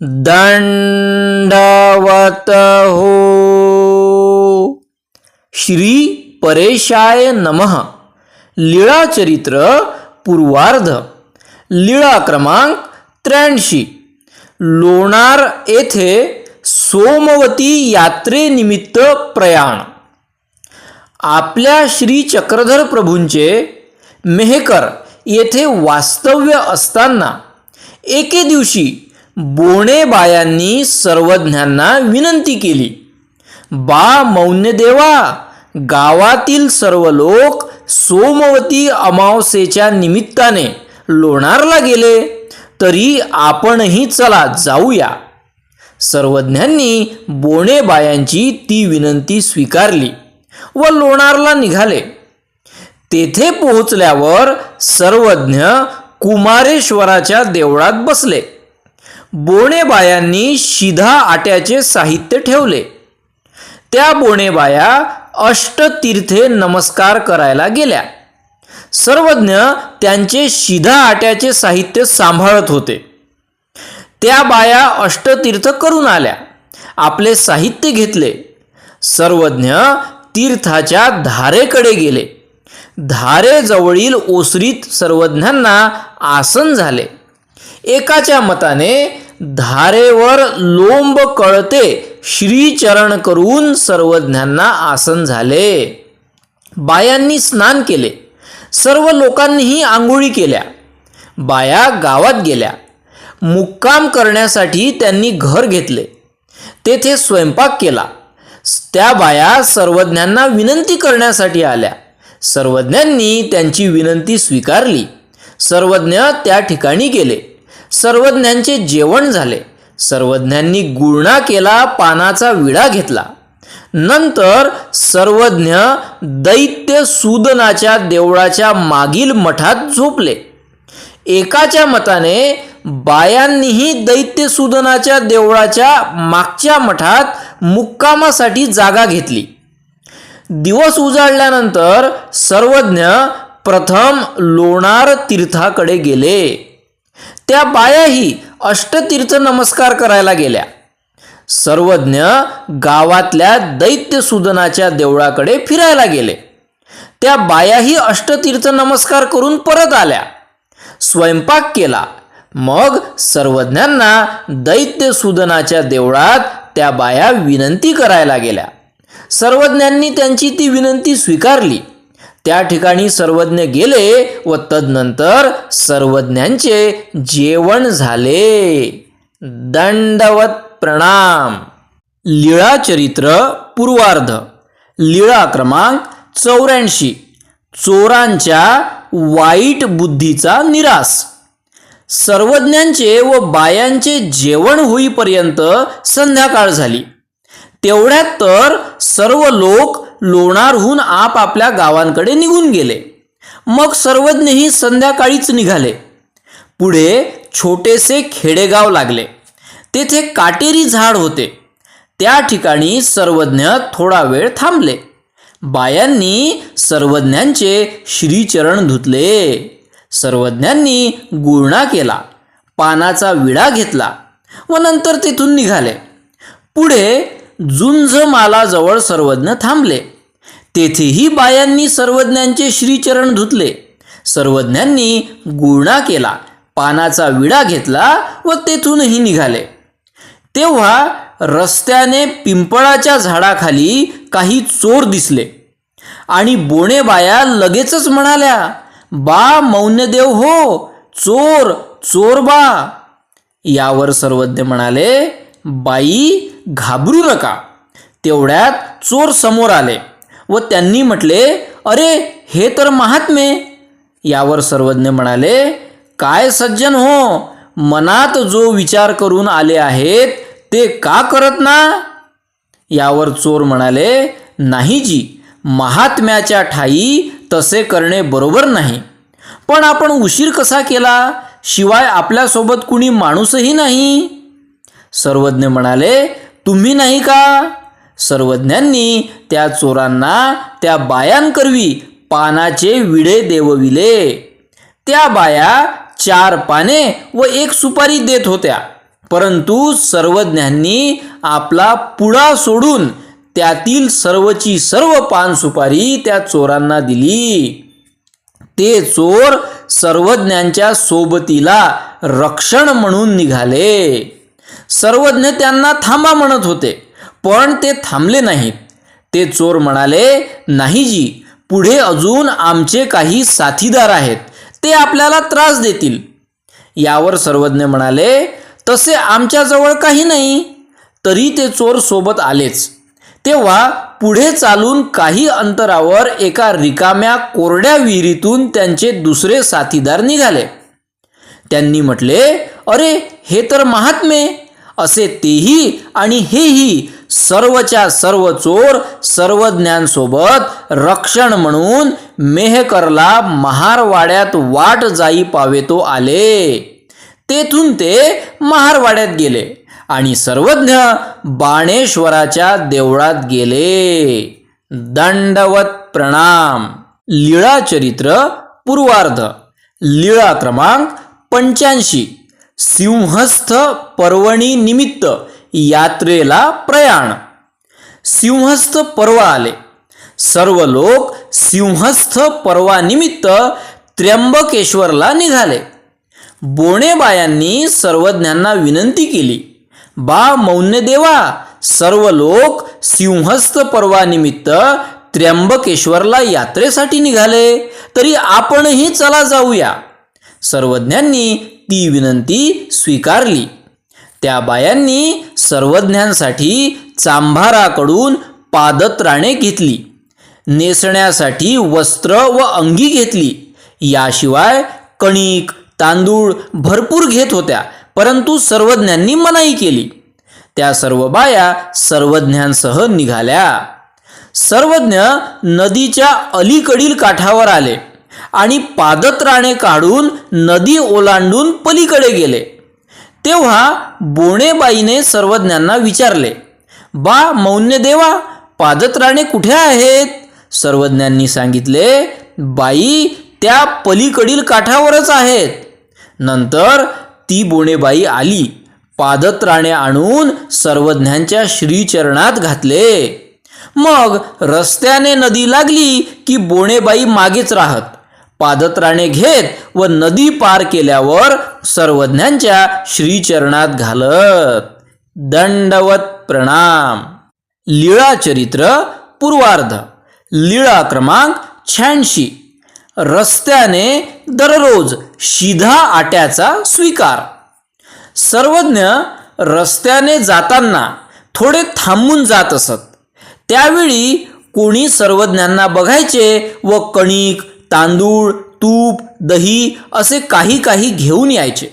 दंडवत हो श्री परेशाय नमः। लीळाचरित्र पूर्वार्ध। लीळा क्रमांक त्र्याऐंशी। लोणार येथे सोमवती यात्रेनिमित्त प्रयाण। आपल्या श्री चक्रधर प्रभूंचे मेहकर येथे वास्तव्य असताना एके दिवशी बोणेबायांनी सर्वज्ञांना विनंती केली बा मौन्यदेवा गावातील सर्व लोक सोमवती अमावस्येच्या निमित्ताने लोणारला गेले तरी आपणही चला जाऊया. सर्वज्ञांनी बोणेबायांची ती विनंती स्वीकारली व लोणारला निघाले. तेथे पोहोचल्यावर सर्वज्ञ कुमारेश्वराच्या देवळात बसले. बोणेबायांनी शिधा आट्याचे साहित्य ठेवले. त्या बोणेबाया अष्टतीर्थे नमस्कार करायला गेल्या. सर्वज्ञ त्यांचे शिधा आट्याचे साहित्य सांभाळत होते. त्या बाया अष्टतीर्थ करून आल्या. आपले साहित्य घेतले. सर्वज्ञ तीर्थाच्या धारेकडे गेले. धारेजवळील ओसरीत सर्वज्ञांना आसन झाले. एकाच्या मताने धारेवर लोंब कळते श्रीचरण करून सर्वज्ञांना आसन झाले. बायांनी स्नान केले. सर्व लोकांनीही आंघोळी केल्या. बाया गावात गेल्या. मुक्काम करण्यासाठी त्यांनी घर घेतले. तेथे स्वयंपाक केला. त्या बाया सर्वज्ञांना विनंती करण्यासाठी आल्या. सर्वज्ञांनी त्यांची विनंती स्वीकारली. सर्वज्ञ त्या ठिकाणी गेले. सर्वज्ञांचे जेवण झाले. सर्वज्ञांनी गुळणा केला पानाचा विडा घेतला. नंतर सर्वज्ञ दैत्य सुदनाच्या देवळाच्या मागील मठात झोपले. एकाच्या मताने बायांनीही दैत्य सुदनाच्या देवळाच्या मागच्या मठात मुक्कामासाठी जागा घेतली. दिवस उजाडल्यानंतर सर्वज्ञ प्रथम लोणार तीर्थाकडे गेले. त्या बायाही अष्टतीर्थ नमस्कार करायला गेल्या. सर्वज्ञ गावातल्या दैत्यसुदनाच्या देवळाकडे फिरायला गेले. त्या बायाही अष्टतीर्थ नमस्कार करून परत आल्या. स्वयंपाक केला. मग सर्वज्ञांना दैत्यसुदनाच्या देवळात त्या बाया विनंती करायला गेल्या. सर्वज्ञांनी त्यांची ती विनंती स्वीकारली. त्या ठिकाणी सर्वज्ञ गेले व तदनंतर सर्वज्ञांचे जेवण झाले. दंडवत प्रणाम. लीळा चरित्र पूर्वार्ध. लीळा क्रमांक चौऱ्याऐंशी. चोरांच्या वाईट बुद्धीचा निरास. सर्वज्ञांचे व बायांचे जेवण होईपर्यंत संध्याकाळ झाली. तेवढ्यात तर सर्व लोक लोणारहून आपापल्या गावांकडे निघून गेले. मग सर्वज्ञही संध्याकाळीच निघाले. पुढे छोटेसे खेडेगाव लागले. तेथे काटेरी झाड होते. त्या ठिकाणी सर्वज्ञ थोडा वेळ थांबले. बायांनी सर्वज्ञांचे श्रीचरण धुतले. सर्वज्ञांनी गुळणा केला. पानाचा विडा घेतला व नंतर तेथून निघाले. पुढे जुंजमालाजवळ सर्वज्ञ थांबले. तेथेही बायांनी सर्वज्ञांचे श्रीचरण धुतले. सर्वज्ञांनी गुळणा केला पानाचा विडा घेतला व तेथूनही निघाले. तेव्हा रस्त्याने पिंपळाच्या झाडाखाली काही चोर दिसले. आणि बोणे बाया लगेचच म्हणाल्या बा मौन्यदेव हो चोर चोर बा. यावर सर्वज्ञ म्हणाले बाई घाबरू नका. तेवढ्यात चोर समोर आले व त्यांनी म्हटले अरे हे तर महात्मे. यावर सर्वज्ञ म्हणाले काय सज्जन हो मनात जो विचार करून आले आहेत ते का करत ना? यावर चोर म्हणाले नाही जी महात्म्याच्या ठाई तसे करणे बरोबर नाही. पण आपण उशीर कसा केला? शिवाय आपल्यासोबत कुणी माणूसही नाही. सर्वज्ञ म्हणाले तुम्ही नाही का? सर्वज्ञांनी त्या चोरांना त्या बायांकरवी पानाचे विडे देवविले. त्या बाया चार पाने व एक सुपारी देत होत्या. परंतु सर्वज्ञांनी आपला पुडा सोडून त्यातील सर्वची सर्व पान सुपारी त्या चोरांना दिली. ते चोर सर्वज्ञांच्या सोबतीला रक्षण म्हणून निघाले. सर्वज्ञ त्यांना थांबा म्हणत होते. पण ते थांबले नाहीत. ते चोर म्हणाले नाही जी पुढे अजून आमचे काही साथीदार आहेत. ते आपल्याला त्रास देतील. यावर सर्वज्ञ म्हणाले तसे आमच्याजवळ काही नाही. तरी ते चोर सोबत आलेच. तेव्हा पुढे चालून काही अंतरावर एका रिकाम्या कोरड्या विहिरीतून त्यांचे दुसरे साथीदार निघाले. त्यांनी म्हटले अरे हे तर महात्मे. असे तेही आणि हेही सर्वच्या सर्व चोर सर्वज्ञांसोबत रक्षण म्हणून मेहकरला महारवाड्यात वाट जाई पावेतो आले. तेथून ते महारवाड्यात गेले आणि सर्वज्ञ बाणेश्वराच्या देवळात गेले. दंडवत प्रणाम. लीळा चरित्र पूर्वार्ध. लीळा क्रमांक पंच्याऐंशी. सिंहस्थ पर्वणी निमित्त यात्रेला प्रयाण. सिंहस्थ पर्व आले. सर्व लोक सिंहस्थ पर्वानिमित्त त्र्यंबकेश्वरला निघाले. बोणेबायांनी सर्वज्ञांना विनंती केली बा मौन्य देवा सर्व लोक सिंहस्थ पर्वानिमित्त त्र्यंबकेश्वरला यात्रेसाठी निघाले तरी आपणही चला जाऊया. सर्वज्ञांनी ती विनंती स्वीकारली. त्या बायांनी सर्वज्ञांसाठी चांभाराकडून पादत्राणे घेतली. नेसण्यासाठी वस्त्र व अंगी घेतली. याशिवाय कणिक तांदूळ भरपूर घेत होत्या परंतु सर्वज्ञांनी मनाई केली. त्या सर्व बाया सर्वज्ञांसह निघाल्या. सर्वज्ञ नदीच्या अलीकडील काठावर आले. आणि पादत्राणे काढून नदी ओलांडून पलीकडे गेले. तेव्हा बोणेबाईने सर्वज्ञांना विचारले बा मौन्य देवा पादत्राणे कुठे आहेत? सर्वज्ञांनी सांगितले बाई त्या पलीकडील काठावरच आहेत. नंतर ती बोणेबाई आली पादत्राणे आणून सर्वज्ञांच्या श्रीचरणात घातले. मग रस्त्याने नदी लागली की बोणेबाई मागेच राहत. पादत्राणे घेत व नदी पार केल्यावर सर्वज्ञांच्या श्रीचरणात घालत. दंडवत प्रणाम. लीळा चरित्र पूर्वार्ध. लीळा क्रमांक शहाऐंशी. रस्त्याने दररोज शिधा आट्याचा स्वीकार. सर्वज्ञ रस्त्याने जाताना थोडे थांबून जात असत. त्यावेळी कोणी सर्वज्ञांना बघायचे व कणिक तांदूळ तूप दही असे काही काही घेऊन यायचे.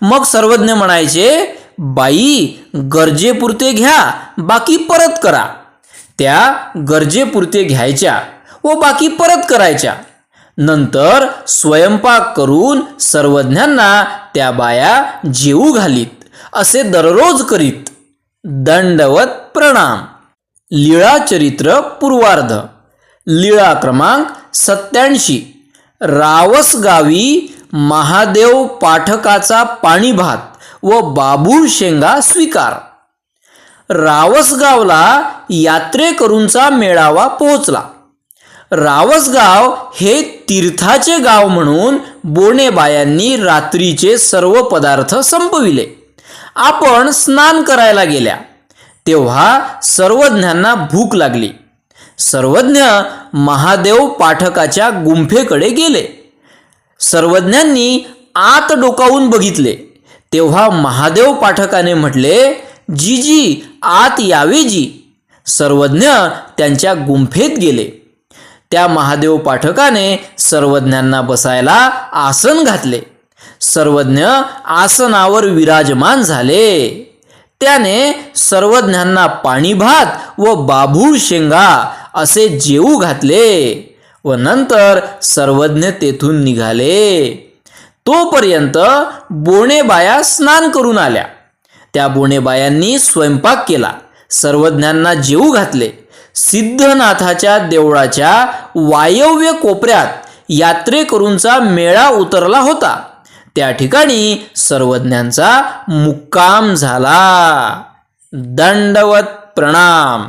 मग सर्वज्ञ म्हणायचे बाई गरजेपुरते घ्या बाकी परत करा. त्या गरजेपुरते घ्यायच्या व बाकी परत करायच्या. नंतर स्वयंपाक करून सर्वज्ञांना त्या बाया जेऊ घालीत असे दररोज करीत. दंडवत प्रणाम. लीळा चरित्र पूर्वार्ध. लीळा क्रमांक सत्याऐंशी. रावसगावी महादेव पाठकाचा पाणीभात व बाबूळ शेंगा स्वीकार. रावसगावला यात्रेकरूंचा मेळावा पोहोचला. रावसगाव हे तीर्थाचे गाव म्हणून बोणेबायांनी रात्रीचे सर्व पदार्थ संपविले. आपण स्नान करायला गेल्या. तेव्हा सर्वज्ञांना भूक लागली. सर्वज्ञ महादेव पाठकाच्या गुंफेकडे गेले. सर्वज्ञांनी आत डोकावून बघितले. तेव्हा महादेव पाठकाने म्हटले जी जी आत यावे जी. सर्वज्ञ त्यांच्या गुंफेत गेले. त्या महादेव पाठकाने सर्वज्ञांना बसायला आसन घातले. सर्वज्ञ आसनावर विराजमान झाले. त्याने सर्वज्ञांना पाणी भात व बाभूळ शेंगा असे जेवू घातले व नंतर सर्वज्ञ तेथून निघाले. तोपर्यंत बोणेबाया स्नान करून आल्या. त्या बोणेबायांनी स्वयंपाक केला. सर्वज्ञांना जेवू घातले. सिद्धनाथाच्या देवळाच्या वायव्य कोपऱ्यात यात्रेकरूंचा मेळा उतरला होता. त्या ठिकाणी सर्वज्ञांचा मुक्काम झाला. दंडवत प्रणाम.